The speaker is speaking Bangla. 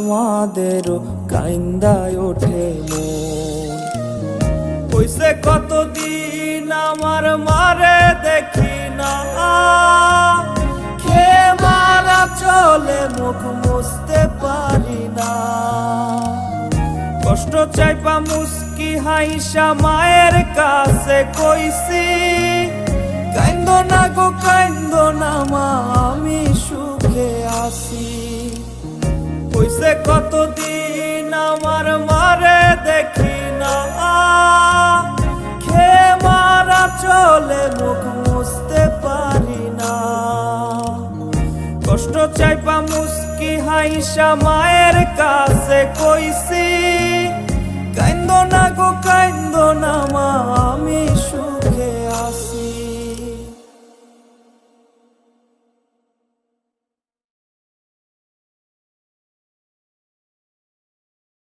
আমাদেরও কাইন্দায় ওঠে মন। কইছে কতদিন আমার মারে দেখি না। খে মারা চলে মুখ মুছতে পারি না। কষ্ট চাইপা মুস্কি হাইসা মায়ের কাছে কইছি, কাইন্দ না গো, কাইন্দ না মা, আমি সুখে আছি। কইছে কতদিন আমার মারে দেখি না। খে মারা চলে মুখ মুছতে পারি না। কষ্ট চাইপা মুস্কি হাইসা মায়ের কাছে কইছি, কাইন্দ না গো, কাইন্দ না মা